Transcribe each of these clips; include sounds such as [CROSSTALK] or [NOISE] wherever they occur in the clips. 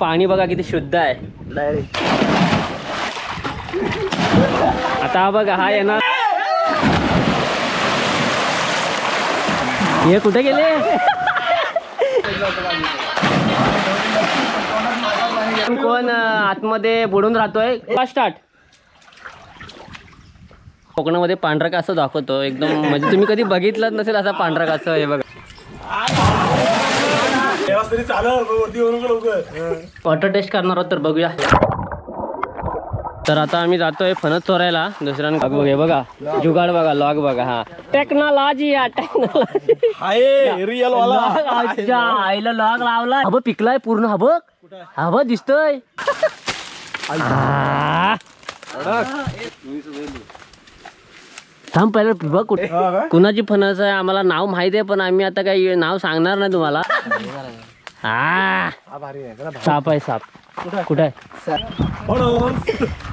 पाणी बघा किती शुद्ध आहे. आता हा बघा हा येणार. हे कुठे गेले? कोण आतमध्ये बुडून राहतोय? स्टार्ट कोकणामध्ये पांढरा कासव दाखवतो. एकदम म्हणजे तुम्ही कधी बघितलं नसेल असा पांढरा कासव हे बघा. तरी वरती लवकर. टेस्ट करणार आहोत तर बघूया. तर आता आम्ही जातोय फणस चोरायला दुसऱ्यानं बघ बघा जुगाड बघा लॉग बघा हा. टेक्नॉलॉजी या टेक्नॉलॉजी रिअल अच्छा आईला लॉग लावला. हब पिकलाय पूर्ण हब. हब दिसतोय. थांब पहिले बघ कुठे कुणाची फणस आहे आम्हाला नाव माहीत आहे पण आम्ही आता काही नाव सांगणार नाही तुम्हाला. आ साप आहे साप. कुठे? आहे?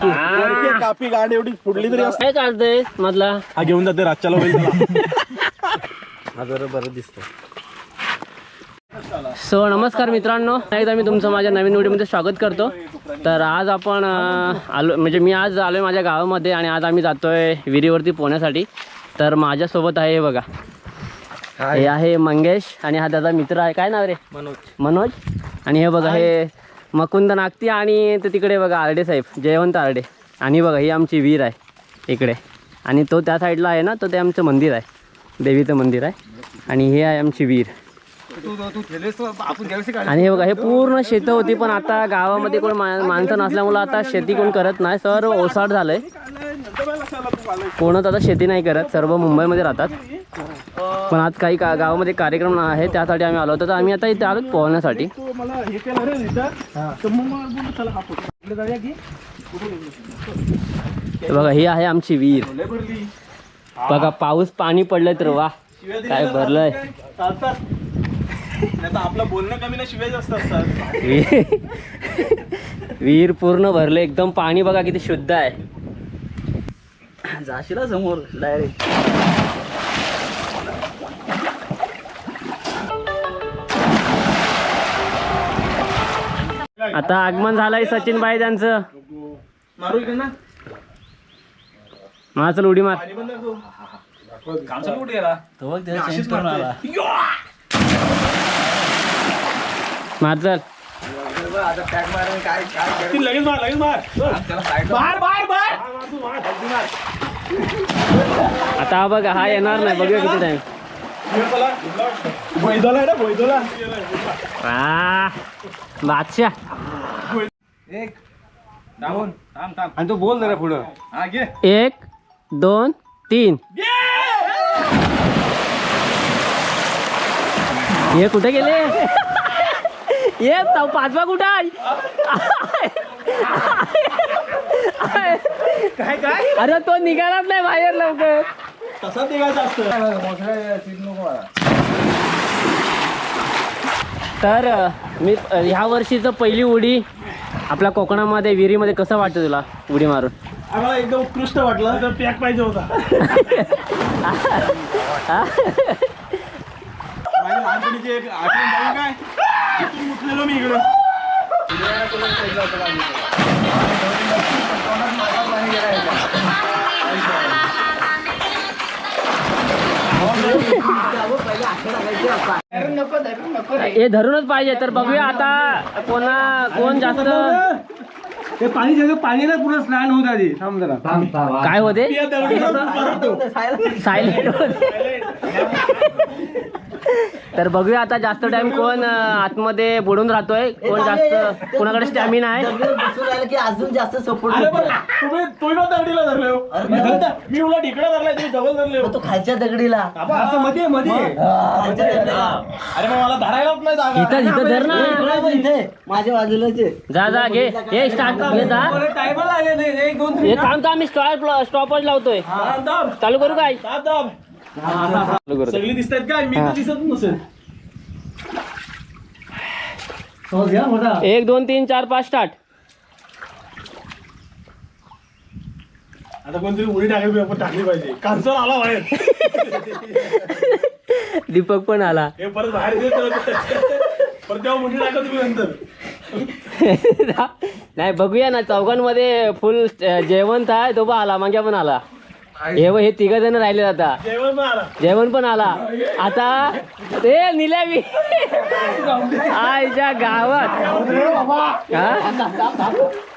वरती कापी गाड एवढी फुडली तरी असते. काय काढतोय मधला? हा घेऊन जाते रातच्याला होईल [LAUGHS] हा जरा बरं दिसतं सो नमस्कार मित्रांनो. एकदा मी तुमचं माझ्या नवीन व्हिडिओमध्ये स्वागत करतो. तर आज आपण अं, आलो म्हणजे मी आज आलो आहे माझ्या गावामध्ये आणि आज आम्ही जातोय विहिरीवरती पोहण्यासाठी. तर माझ्यासोबत आहे हे बघा. हे आहे मंगेश आणि हा त्याचा मित्र आहे. काय नाव रे? मनोज. मनोज. आणि हे बघा हे मकुंद नागती आणि ते तिकडे बघा आरडे साहेब जयवंत आरडे. आणि बघा ही आमची वीर आहे इकडे. आणि तो त्या साईडला आहे ना तो ते आमचं मंदिर आहे. देवीचं मंदिर आहे. आणि हे आहे आमची वीर. आणि हे बघा हे पूर्ण शेतं होती पण आता गावामध्ये कोण माणसं नसल्यामुळं आता शेती कोण करत नाही सर ओसाड झालंय. कोणच आता शेती नाही करत सर्व मुंबईमध्ये राहतात. पण आज काही का गावामध्ये कार्यक्रम आहे त्यासाठी आम्ही आलो होतो तर आम्ही आता इथे आलो पोहण्यासाठी. हे हा. हे बघा ही आहे आमची भरली. बघा पाऊस पाणी पडलंय तर वा काय भरलंय. चालतात. नाही आपलं बोलणं कमी ना शिव्या जास्त असतात. विहीर पूर्ण भरलं एकदम पाणी बघा किती शुद्ध आहे. जाशील समोर डायरेक्ट आता आगमन झालंय सचिन भाई त्यांचं. मारू इकडे ना. मला चल उडी मार. पाणी बंद करतो काम चालू कुठे गेला अशीच मारतोय. मार चल. ती लगेच मार लगेच मार. मार मार मार. तू मार, जल्दी मार. आता हा बघा हा येणार नाही बघूया किती टाइम शिव्या चला. बैदोला आहे ना बैदोला आ बादशाह. आणि तो बोल जरा पुढं. हा घे. एक दोन तीन. हे कुठे गेले? ये पाचवा कुठं आहे? काय काय? अरे तो निघालाच नाही बाहेर लवकर. तसा निघायचं असतं. तर मी ह्या वर्षीचं पहिली उडी आपल्या कोकणामध्ये विहिरीमध्ये कसं वाटतं तुला उडी मारून? आम्हाला एकदम उत्कृष्ट वाटलं. तर पॅक पाहिजे होता. [LAUGHS] माझ्या लहानपणीची एक आठवण काय? उठलेलो मी इकडं. हे धरूनच पाहिजे तर बघूया आता कोणा कोण जास्त ते पाणी सगळं पाणीला पुढे स्नान होत आधी थांब जरा. काय होते. सायलेंट. तर बघूया आता जास्त टाइम कोण आतमध्ये बुडून राहतोय कोण जास्त कोणाकडे स्टॅमिना आहे? की अजून जास्त सपोर्ट अरे पण तुम्ही तुम्ही पण दगडीला धरले हो. मी धरलाय तुम्ही डबल धरले हो. तो खालच्या दगडीला. असं मध्ये मध्ये अरे मग मला धरायलाच नाही जागा. इथं इथं धर ना. इथे. माझ्या बाजूलाच आहे. जा जा घे. हे स्टार्ट घे जा. टायमर लागेल. हे, एक दोन हे थांब थांब मी स्टॉप स्टॉपच लावतोय. चालू करू काय? सगळी दिसतात काय? मी तर दिसत नसेल. एक दोन तीन चार पाच स्टार्ट. आता कोणतरी उडी टाकली आपण टाकली पाहिजे. कांचन आला बाहेर. दीपक पण आला. हे परत बाहेर परत तेव्हा उडी टाका तुम्ही नंतर. [LAUGHS] नाही बघूया ना चौघांमध्ये फुल जेवण आहे तो पण आला माग्या पण आला. बघ, हे तिघ जण राहिले आता. जेवण पण आला. जेवण पण आला. आता ते निल्यावी. आईच्या गावात. हा?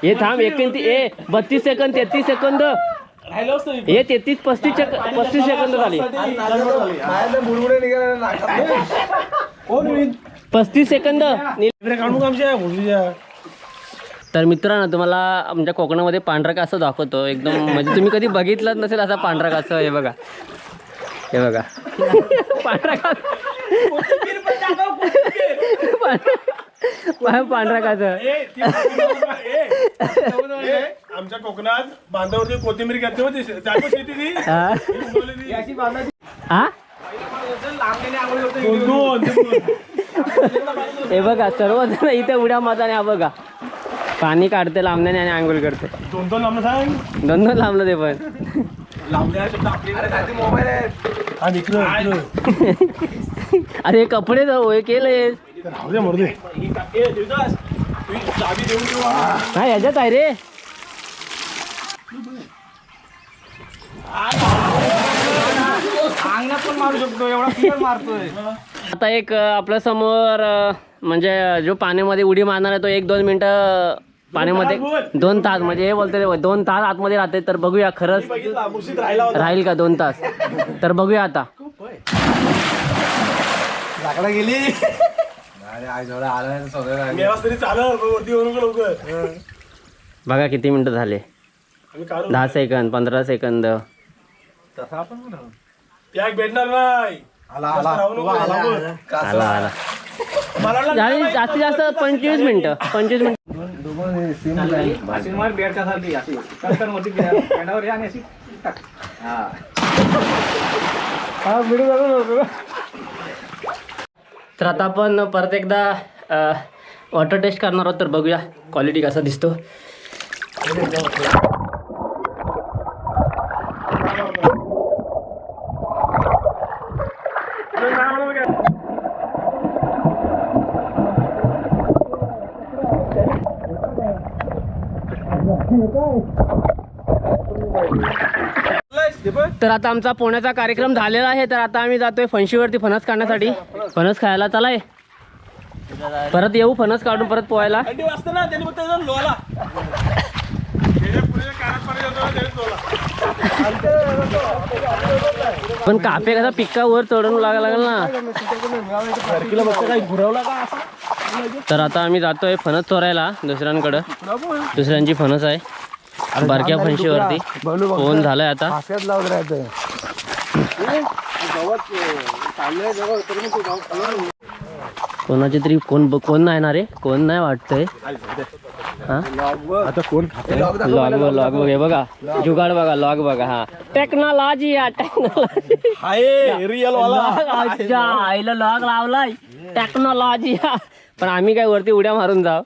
हे थांब एकोणती ए बत्तीस सेकंद तेहतीस सेकंद. हे तेहतीस पस्तीस सेकंद पस्तीस सेकंद झाली? पस्तीस सेकंद निल- इकडे काढू का आमच्या मुलीच्या तर मित्रांनो तुम्हाला आमच्या कोकणामध्ये पांढरा कासव दाखवतो. एकदम म्हणजे तुम्ही कधी बघितलंच नसेल असा पांढरा कासव हे बघा. हे बघा. पांढरा कासव. पांढरा- पांढरा कासव. आमच्या कोकणात बांधावरती कोथिंबीर घेते हा? हा. हे बघा सर्वजण इथे उड्या मारताना हा बघा. पाणी काढते लांबण्याने आणि आंघोळ करते. दोन दोन लांब सांग दोन दोन लांबलं ते पण हा इकडं इकडं. अरे कपडे जाऊ हे केले राहू दे मरू दे. ए, देवदास, तू चावी देऊन ठेव. काय ह्याच्यात आहे रे. आता एक आपल्यासमोर म्हणजे जो पाण्यामध्ये उडी मारणार आहे तो एक दोन मिनिटं पाण्यामध्ये दोन तास म्हणजे हे बोलते ते दोन तास आतमध्ये राहते तर बघूया खरंच राहिला का दोन तास? तर बघूया आता. का लवकर. बघा किती मिनिटं झाले. दहा सेकंद पंधरा सेकंद. भेटणार नाही. जास्त तर आता आपण परत एकदा वॉटर टेस्ट करणार आहोत तर बघूया क्वालिटी कसा दिसतो. तर आता आमचा पोण्याचा कार्यक्रम झालेला आहे. तर आता आम्ही जातोय फणशीवरती फणस काढण्यासाठी. फणस खायला चलाय. परत येऊ फणस काढून परत पोहायला. पण कापे कसा पिक्का वर चढून लागा लागेल ना. तर आता आम्ही जातोय फणस चोरायला दुसऱ्यांकडं. दुसऱ्यांची फणस आहे. बारक्या फणशीवरती. फोन झालाय आता. कोणाची तरी कोण कोण नाही ना रे? कोण नाही वाटतंय. आता कोण लॉग बघ लॉग बघ हे बघा. जुगाड बघा लॉग बघा हा. टेक्नॉलॉजी या टेक्नॉलॉजी. रिअल आईला लॉग लावलाय. टेक्नॉलॉजी [LAUGHS] पण आम्ही काय वरती उड्या मारून जाव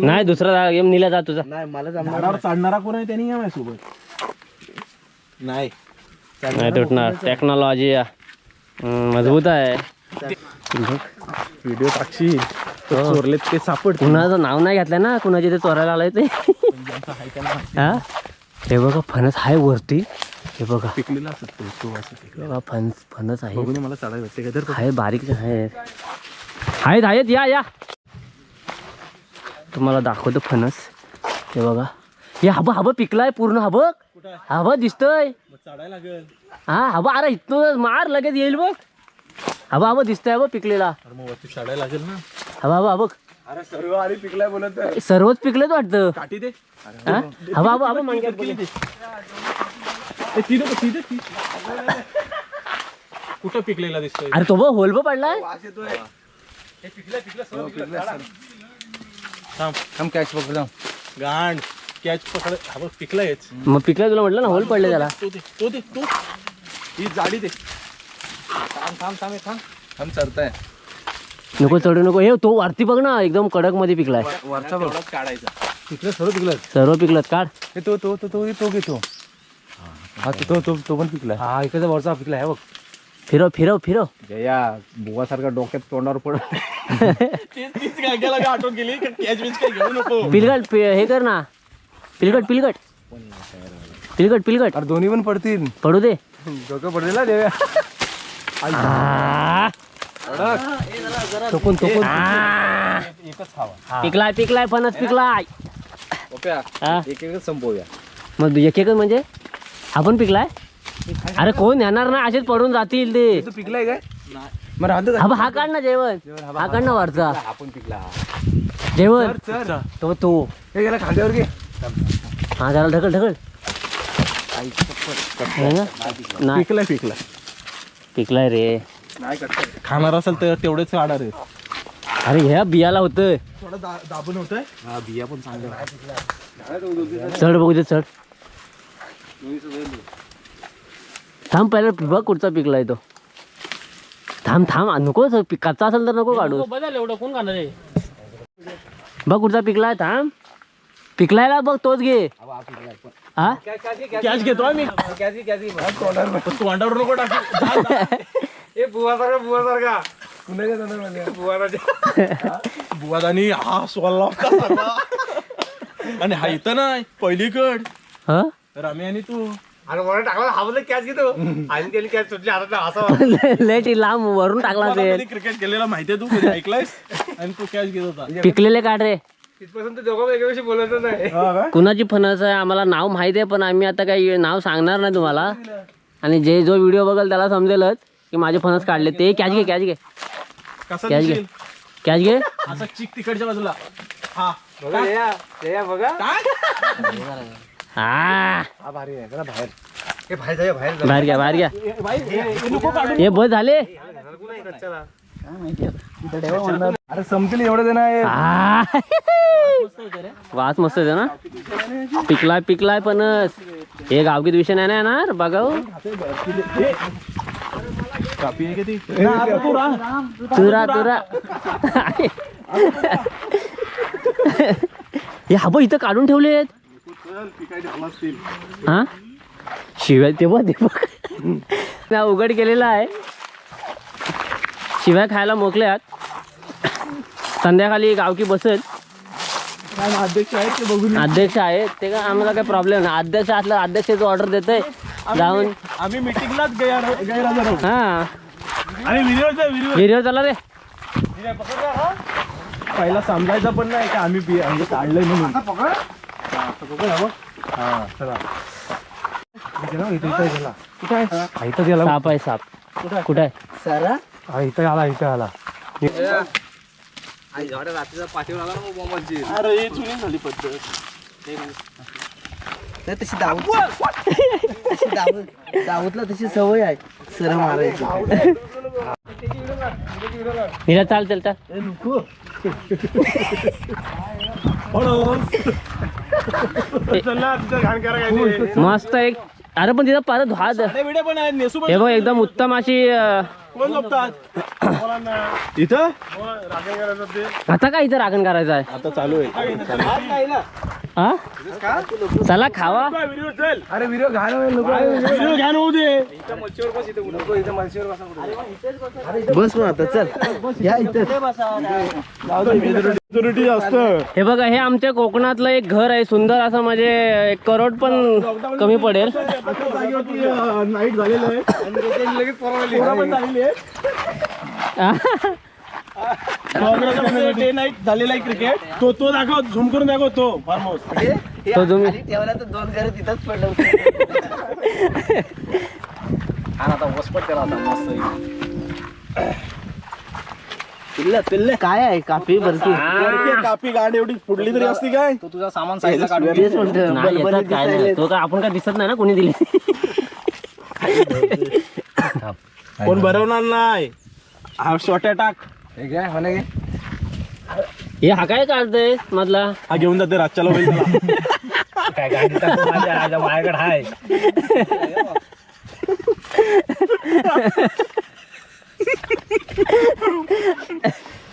नाही दुसरा गेम निला जा तुझा. नाही मला झाडावर चढणारा कोण आहे त्यांनी या माझ्यासोबत? नाही. नाही तुटणार. टेक्नॉलॉजी मजबूत आहे. व्हिडिओ टाकशील तर चोरलेत ते सापड कुणाचं नाव नाही घेतलंय ना? कुणाचे ते चोरायला आलंय ते? हा? हे बघा फणस आहे वरती. हे बघा. पिकलेला असत तो असं बघा फणस फणस आहे. बघून मला चढायला ते काय तर आहे बारीक आहे आहेत आहेत या या. तुम्हाला दाखवतो फणस. हे बघा. हे हबं हबं पिकलाय पूर्ण हबं. हबं दिसतंय. चढायला लागेल. हा हबं अरे इथनं मार लगेच येईल बघ. हबं हबं दिसतंय हबं पिकलेला. अरे मग वरती चढायला लागेल ना. हबं हबं हबं अरे सर्व आधी पिकलाय बोलत सर्वच पिकलेच वाटतं. काठी दे. हा? बघ. ती पिकलेला दिसतोय? अरे तो बघ होल बघ पडलाय थांब. कॅच पकडा गांड कॅच पकड हा बघ पिकलायच. मग पिकलाय तुला म्हटलं ना होल पडले त्याला. तो दे तो दे तो ही जाडी दे. थांब थांब थांब थांब. थांब चढताय नको चढू नको. हे तो वरती बघ ना एकदम कडकमध्ये पिकलाय वरचा बघ. काढायचा. पिकलं सर्व पिकलं सर्व पिकलत काढ. तो तो तो तो तो घेतो हा तो तो तो पण पिकलाय. हा इकडचा वरचा पिकला आहे बघ. फिरव फिरव फिरव. जया बुवासारखा डोक्यात तोंडावर पड. गेला पिलगट हे कर ना. पिलगट पिलगट. पिलगट पिलगट. अरे दोन्ही पण पडतील. पडू दे. डोकं पडतील ना देव्या. चुकून चुकून पिकलाय पिकलाय फणस पिकलाय. ओके हा. एक एकच संपवूया. मग एक एकच म्हणजे? आपण पिकलाय? अरे कोण येणार ना असेच पडून जातील ते. तू पिकलाय काय? मग राहतो हा हा काढ ना जेवण. हा काढ ना वरचा. आपण पिकला जेवण. चल तो तो. हे गेला खांद्यावर घे. हा जरा ढकल ढकल. ना? नाही. पिकलाय पिकलाय. पिकलाय रे. नाही खाणार असेल तर तेवढेच काढा रे अरे ह्या बियाला होतं थोडं दाबून होतंय? हा बिया पण चांगल्या चढ बघू दे चढ. थांब पहिला बघ कुठचा पिकलाय तो? थांब थांब नको कच्चा असेल तर नको काढू बदल एवढं कोण खाणार आहे? बघ कुठचा पिकलाय थांब. पिकलायला बघ तोच घे. हा कॅच घेतो आम्ही तोंडावर नको टाकू. [LAUGHS] ए बुवासारखा बुवासारखा कुणाच्या तोंडावर बुवाराच्या बुवादानी हा सोला होता सगळा. आणि हा इथं नाही पहिलीकड. हा? रामी आणि तू. अरे मला टाकला हा बोलला कॅच घेतो. आणि त्याने कॅच सुटली हातात असा लेट लांब वरून टाकला असेल क्रिकेट केलेला माहितीये तू? कधी ऐकलायस? आणि तू कॅच घेत होता. पिकलेले काढ रे. तिथपासून ते दोघं वेगळ्याशी बोलायचं नाही. कुणाची फणस आहे आम्हाला नाव माहिती आहे पण आम्ही आता काही नाव सांगणार नाही तुम्हाला. आणि जे जो व्हिडिओ बघल त्याला समजेलच. की माझे फणस काढले ते. कॅच घे कॅच घे. कसा कॅच घे. दिसेल? कॅच घे. असा चिक तिकडच्या बाजूला. हा. बघा जया जया बघा. हा. हा भारी आहे जरा बाहेर. हे बाहेर जाऊया बाहेर बाहेर घ्या बाहेर घ्या. हे बस झाले. अरे संपतील एवढं जण आहे आ. वास मस्त येतो ना? पिकलाय पिकलाय फणस. हे गावकीत विषय नाही ना येणार? बघा हो. कापी आहे किती तुरा तुरा. हे हा बघ इथं काढून ठेवलेत. हा? शिवाय ते बघ ते बघ. ना उघड केलेला आहे. शिवाय खायला मोकल्यात. संध्याकाळी गावकी बसत अध्यक्ष आहेत ते बघून? अध्यक्ष आहे ते का आम्हाला काही प्रॉब्लेम नाही. अध्यक्ष असलं अध्यक्षाचं ऑर्डर देतोय. जाऊन आम्ही मिटिंगलाच गैर गैरहजर आहोत. हा. आणि व्हिडिओचा व्हिडिओ व्हिडिओ चला रे. पहिला समजायचं पण नाही का आम्ही बी- म्हणजे काढलंय म्हणून. इथं गेला साप आहे साप. कुठे आहे? सरा? हा इथं आला इथं आला. अरे हे चुनी झाली पद्धत. तर तशी दावत तशी दावत दावतला तशी सवय आहे. सर मारायची. हिला चाल चल चाल. मस्त एक अरे पण तिथं परत पण हे बघ एकदम उत्तम अशी इथं? ते. आता काय इथं राखण करायचं आहे? आता चालू आहे. हा चला खावा. अरे व्हिडिओ घ्या होऊ दे. बस मग आता चल. या इथं. हे बघा हे आमच्या कोकणातलं एक घर आहे सुंदर असं म्हणजे एक करोड पण कमी पडेल. नाईट झालेलं आहे. डे नाईट झालेला आहे क्रिकेट तो तो दाखव झूम करून दाखव तो फार्म हाऊस तो तुम्ही खाली ठेवला तर दोन घर तिथंच पडलं आता वसपट करा आता मस्त पिल्ल पिल्ल. काय आहे? कापी भरती कापी गाड एवढी फुडली तरी असती काय? तू तुझा सामान साईडला काढून तेच म्हणतो नाही येतात बलबलीत काय नाही. तो काय आपण काय दिसत नाही ना कोणी दिली? कोण भरवणार नाही. हा शॉर्ट अटॅक हे हो हे हा काय काढतोय मधला? हा घेऊन जाते रातच्याला होईल त्याला. काय गाडी माझ्या माझ्याकडे आहे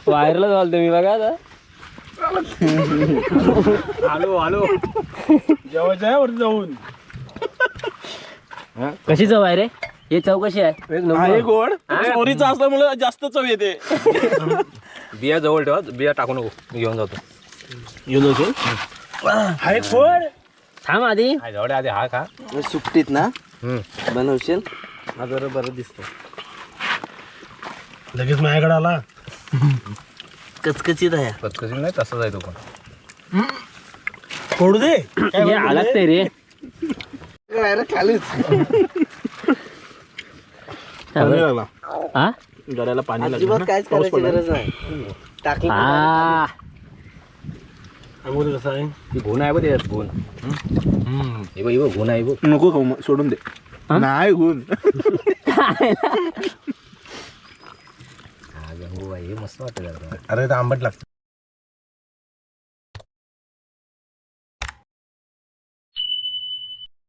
वायरला जाल तुम्ही बघा आता. आलो आलो जेवायचं आहे वरती जाऊन. कशी जाऊ आहे? रे हे चौकशी आहे. आहे गोड. चोरीचं असल्यामुळे जास्त चव येते. बिया जवळ ठेवा बिया टाकू नको मी घेऊन जातो. आहे गोड थांब आधी. हा, जवळ आधी हा का सुट्टीत ना? हम्म. बनवशील? हा जरा बरं दिसतो. लगेच माझ्याकडे आला. कचकचीत आहे. कचकची नाही तसंच आहे तो पण. फोडू दे. हे आलाच ते रे खालीच. हा गड्याला पाणी अजिबात काहीच करायची गरज नाही. टाकलं की आ, लागलं कसं आहे? ती गुण आहे बघ त्याच्यात गुण हे बघ हे बघ गुण आहे बघ. नको खाऊ मग, सोडून दे. हा? नाही गुण [LAUGHS] हा हे मस्त वाटतं जरा. अरे ते आंबट लागतं.